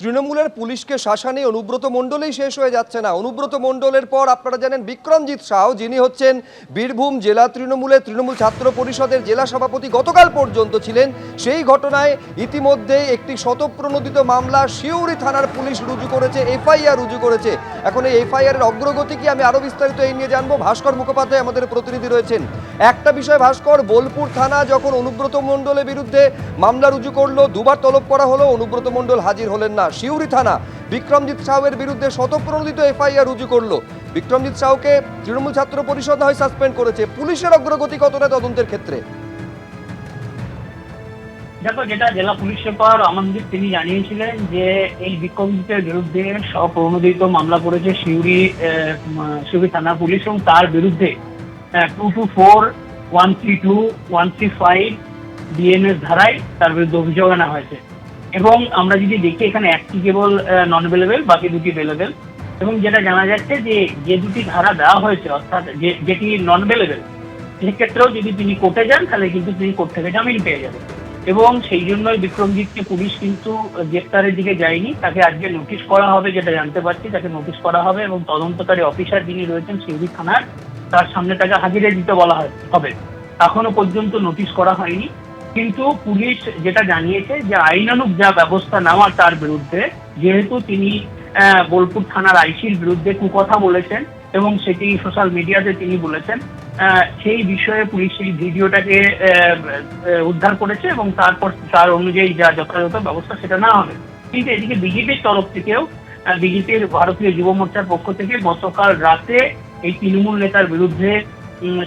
তৃণমূলের পুলিশকে শাসানি অনুব্রত মণ্ডলেই শেষ হয়ে যাচ্ছে না। অনুব্রত মণ্ডলের পর আপনারা জানেন বিক্রমজিৎ শাহ যিনি হচ্ছেন বীরভূম জেলা তৃণমূলের তৃণমূল ছাত্র পরিষদের জেলা সভাপতি গতকাল পর্যন্ত ছিলেন। সেই ঘটনায় ইতিমধ্যে একটি শতপ্রণোদিত মামলা শিউরি থানার পুলিশ রুজু করেছে, এফআইআর রুজু করেছে। এখন এই এফআইআর এর অগ্রগতি কি আমি আরও বিস্তারিত এই নিয়ে জানব। ভাস্কর মুখোপাধ্যায় আমাদের প্রতিনিধি রয়েছেন। একটা বিষয় ভাস্কর, বোলপুর থানা যখন অনুব্রত মণ্ডলের বিরুদ্ধে মামলা রুজু করল, দুবার তলব করা হলো, অনুব্রত মণ্ডল হাজির হলেন না। শিউরি থানা। বিক্রমজিৎ সাউয়ের বিরুদ্ধে শতপ্রণোদিত এফআইআর রুজু করল। বিক্রমজিৎ সাউকে তৃণমূল ছাত্র পরিষদ হয় সাসপেন্ড করেছে পুলিশের অগ্রগতি কতটা তদন্তের ক্ষেত্রে। দেখো, যেটা জেলা পুলিশ সুপার আমাদের তিনি জানিয়েছিলেন যে এই বিক্ষোভীদের বিরুদ্ধে স্বপ্রণোদিত মামলা করেছে সিউড়ি সিউড়ি থানা পুলিশ এবং তার বিরুদ্ধে two two four, one three two, one three five, DNS ধারায় তার বিরুদ্ধে অভিযোগ আনা হয়েছে। এবং আমরা যদি দেখি এখানে একটি কেবল নন অ্যাভেলেবেল বাকি দুটি অ্যাভেলেবেল এবং যেটা জানা যাচ্ছে যে যে দুটি ধারা দেওয়া হয়েছে, অর্থাৎ যেটি নন অ্যাভেলেবেল সেক্ষেত্রেও যদি তিনি কোর্টে যান, তাহলে কিন্তু তিনি কোর্ট থেকে জামিন পেয়ে যাবেন। এবং সেই জন্যই বিক্রমজিৎকে পুলিশ কিন্তু গ্রেপ্তারের দিকে যায়নি। তাকে আজকে নোটিশ করা হবে, যেটা জানতে পারছি, তাকে নোটিশ করা হবে, এবং তদন্তকারী অফিসার যিনি রয়েছেন, সিউড়ি থানার, তার সামনে তাকে হাজিরে দিতে বলা হবে। এখনও পর্যন্ত নোটিশ করা হয়নি। কিন্তু পুলিশ যেটা জানিয়েছে যে আইনানুগ যা ব্যবস্থা নেওয়া তার বিরুদ্ধে, যেহেতু তিনি বোলপুর থানার আইসির বিরুদ্ধে কুকথা বলেছেন এবং সেটি সোশ্যাল মিডিয়াতে তিনি বলেছেন সেই বিষয়ে পুলিশ সেই ভিডিওটাকে উদ্ধার করেছে এবং তারপর তার অনুযায়ী যা যথাযথ ব্যবস্থা সেটা নেওয়া হবে। কিন্তু এদিকে বিজেপির তরফ থেকেও বিজেপির ভারতীয় যুব মোর্চার পক্ষ থেকে গতকাল রাতে এই তৃণমূল নেতার বিরুদ্ধে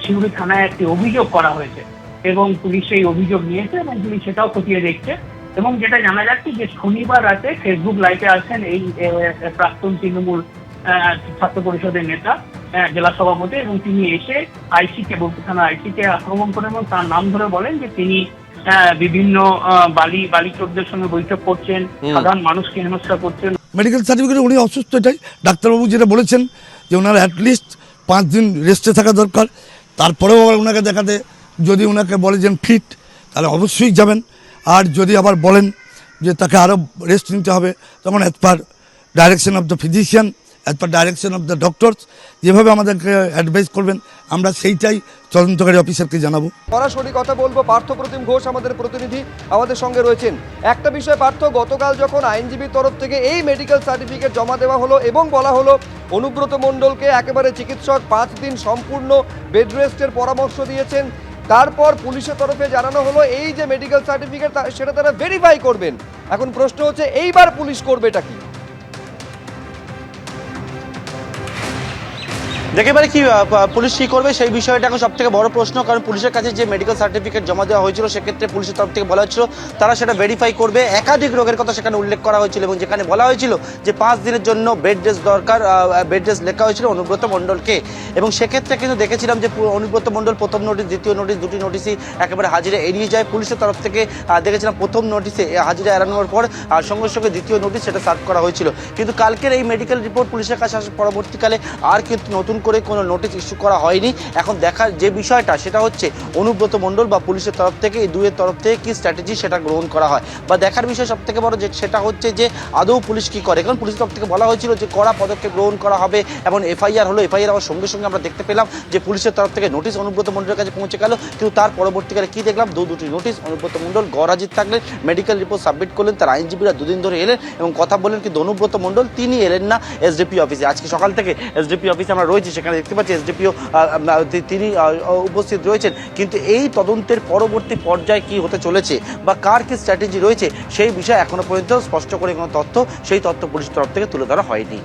সিউড়ি থানায় একটি অভিযোগ করা হয়েছে। এবং পুলিশ সেই অভিযোগ নিয়েছে এবং পুলিশ সেটাও খতিয়ে দেখছে। এবং যেটা জানা যাচ্ছে যে শনিবার রাতে ফেসবুক লাইভে আসেন এই প্রাক্তন তৃণমূল ছাত্র পরিষদের নেতা জেলা সভাপতি এবং তিনি এসে আইসিকে বোলপুর থানা আইসিকে আক্রমণ করেন এবং তার নাম ধরে বলেন যে তিনি বিভিন্ন আহ, বালি বালি চোরদের সঙ্গে বৈঠক করছেন সাধারণ মানুষকে হেনস্থা করছেন। মেডিকেল সার্টিফিকেট উনি অসুস্থ এটাই। ডাক্তারবাবু যেটা বলেছেন যে ওনার অ্যাটলিস্ট পাঁচ দিন রেস্টে থাকা দরকার। তারপরেও আবার ওনাকে দেখাতে যদি ওনাকে বলে যে ফিট, তাহলে অবশ্যই যাবেন। আর যদি আবার বলেন যে তাকে আরও রেস্ট নিতে হবে, তখন as per direction of the physician as per direction of the doctors যেভাবে আমাদেরকে অ্যাডভাইস করবেন, আমরা সেইটাই তদন্তকারী অফিসারকে জানাব। সরাসরি কথা বলব, পার্থ প্রতিম ঘোষ আমাদের প্রতিনিধি আমাদের সঙ্গে রয়েছেন। একটা বিষয় পার্থ, গতকাল যখন আইনজীবীর তরফ থেকে এই মেডিকেল সার্টিফিকেট জমা দেওয়া হলো এবং বলা হলো, অনুব্রত মণ্ডলকে একেবারে চিকিৎসক পাঁচ দিন সম্পূর্ণ বেড রেস্টের পরামর্শ দিয়েছেন তারপর পুলিশের তরফে জানানো হলো, এই যে মেডিকেল সার্টিফিকেট সেটা তারা ভেরিফাই করবেন। এখন প্রশ্ন হচ্ছে, এইবার পুলিশ করবে এটা কি? এবারে কি পুলিশ কি করবে? সেই বিষয়টা এখন সব থেকে বড় প্রশ্ন, কারণ পুলিশের কাছে যে মেডিকেল সার্টিফিকেট জমা দেওয়া হয়েছিল, সেক্ষেত্রে পুলিশের তরফ থেকে বলা হয়েছিল, তারা সেটা ভেরিফাই করবে। একাধিক রোগের কথা সেখানে উল্লেখ করা হয়েছিল এবং যেখানে বলা হয়েছিল যে পাঁচ দিনের জন্য বেড রেস্ট দরকার বেড রেস্ট লেখা হয়েছিল অনুব্রত মণ্ডলকে। এবং সেক্ষেত্রে কিন্তু দেখেছিলাম যে অনুব্রত মণ্ডল প্রথম নোটিশ দ্বিতীয় নোটিশ দুটি নোটিশই একেবারে হাজিরা এড়িয়ে যায়। পুলিশের তরফ থেকে দেখেছিলাম প্রথম নোটিশে হাজিরা এড়ানোর পর, আর সঙ্গে সঙ্গে দ্বিতীয় নোটিশ সেটা সার্ভ করা হয়েছিল। কিন্তু কালকের এই মেডিকেল রিপোর্ট পুলিশের কাছে আসার পরবর্তীকালে আর কিন্তু নতুন করে কোনো নোটিশ ইস্যু করা হয়নি। এখন দেখার যে বিষয়টা, সেটা হচ্ছে অনুব্রত মণ্ডল বা পুলিশের তরফ থেকে, এই দুয়ের তরফ থেকে কী স্ট্র্যাটেজি সেটা গ্রহণ করা হয়? বা দেখার বিষয় সব থেকে বড় যে, সেটা হচ্ছে যে, আদৌ পুলিশ কী করে? কারণ পুলিশের তরফ থেকে বলা হয়েছিল যে, কড়া পদক্ষেপ গ্রহণ করা হবে এবং এফআইআর হলো, এফআইআর হওয়ার সঙ্গে সঙ্গে আমরা দেখতে পেলাম যে, পুলিশের তরফ থেকে নোটিশ অনুব্রত মণ্ডলের কাছে পৌঁছে গেল। কিন্তু তার পরবর্তীকালে কি দেখলাম? দু, দুটি নোটিশ অনুব্রত মণ্ডল গড়াজিত থাকলেন মেডিকেল রিপোর্ট সাবমিট করলেন, তার আইনজীবীরা দুদিন ধরে এলেন এবং কথা বললেন, কিন্তু অনুব্রত মণ্ডল, তিনি এলেন না এসডিপি অফিসে আজকে সকাল থেকে এসডিপি অফিসে আমরা রয়েছি সেখানে দেখতে পাচ্ছি এসডিপিও তিনি উপস্থিত রয়েছেন। কিন্তু এই তদন্তের পরবর্তী পর্যায়ে কি হতে চলেছে বা কার কি স্ট্র্যাটেজি রয়েছে, সেই বিষয়ে এখনও পর্যন্ত স্পষ্ট করে কোনো তথ্য, সেই তথ্য পুলিশ তরফ থেকে তুলে ধরা হয়নি।